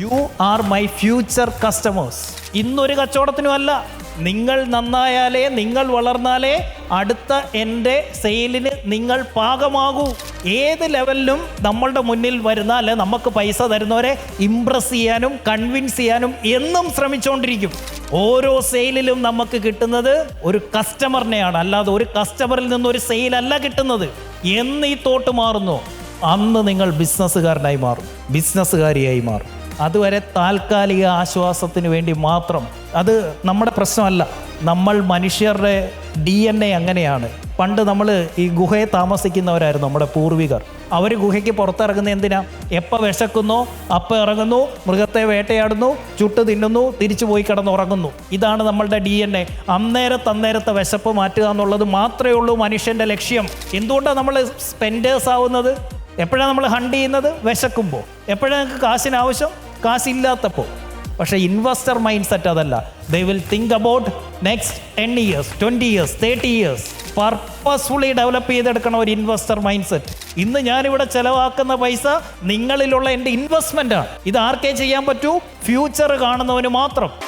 You are my future customers ഇന്നൊരു കച്ചവടത്തിനും അല്ല നിങ്ങൾ നന്നായാലേ നിങ്ങൾ വളർന്നാലേ അടുത്ത എന്റെ സെയിലിന് നിങ്ങൾ പാകമാകൂ. ഏത് ലെവലിലും നമ്മളുടെ മുന്നിൽ വരുന്ന അല്ലെ നമുക്ക് പൈസ തരുന്നവരെ ഇംപ്രസ് ചെയ്യാനും കൺവിൻസ് ചെയ്യാനും എന്നും ശ്രമിച്ചുകൊണ്ടിരിക്കും ഓരോ സെയിലിലും നമുക്ക് കിട്ടുന്നത് ഒരു കസ്റ്റമറിനെയാണ് അല്ലാതെ ഒരു കസ്റ്റമറിൽ നിന്ന് ഒരു സെയിൽ അല്ല കിട്ടുന്നത്. എന്ന് ഈ തോട്ട് മാറുന്നു. അന്ന് നിങ്ങൾ ബിസിനസ്സുകാരനായി മാറും. ബിസിനസ്സുകാരിയായി മാറും. അതുവരെ താൽക്കാലിക ആശ്വാസത്തിന് വേണ്ടി മാത്രം. അത് നമ്മുടെ പ്രശ്നമല്ല. നമ്മൾ മനുഷ്യരുടെ ഡി എൻ എ അങ്ങനെയാണ്. പണ്ട് നമ്മൾ ഈ ഗുഹയെ താമസിക്കുന്നവരായിരുന്നു നമ്മുടെ പൂർവികർ. അവർ ഗുഹയ്ക്ക് പുറത്തിറങ്ങുന്ന എന്തിനാ? എപ്പോൾ വിശക്കുന്നോ അപ്പം ഇറങ്ങുന്നു മൃഗത്തെ വേട്ടയാടുന്നു ചുട്ട് തിന്നുന്നു തിരിച്ചു പോയി കിടന്ന് ഉറങ്ങുന്നു. ഇതാണ് നമ്മളുടെ ഡി എൻ എ. അന്നേരത്ത് അന്നേരത്തെ വിശപ്പ് മാറ്റുക എന്നുള്ളത് മാത്രമേ ഉള്ളൂ മനുഷ്യന്റെ ലക്ഷ്യം. എന്തുകൊണ്ടാണ് നമ്മൾ സ്പെൻഡേഴ്സ് ആവുന്നത്? എപ്പോഴാണ് നമ്മൾ ഹണ്ട് ചെയ്യുന്നത്? വിശക്കുമ്പോൾ എപ്പോഴാണ് നിങ്ങൾക്ക് കാശിന് ആവശ്യം? കാശില്ലാത്തപ്പോൾ. പക്ഷേ ഇൻവെസ്റ്റർ മൈൻഡ് സെറ്റ് അതല്ല. They will think about next ten years twenty years thirty years purposefully develop ചെയ്തെടുക്കണം ഒരു ഇൻവെസ്റ്റർ മൈൻഡ് സെറ്റ് ഇന്ന് ഞാനിവിടെ ചിലവാക്കുന്ന പൈസ നിങ്ങളിലുള്ള എന്റെ ഇൻവെസ്റ്റ്മെന്റാണ് ഇത് ആർക്കേ ചെയ്യാൻ പറ്റൂ? ഫ്യൂച്ചർ കാണുന്നവന് മാത്രം.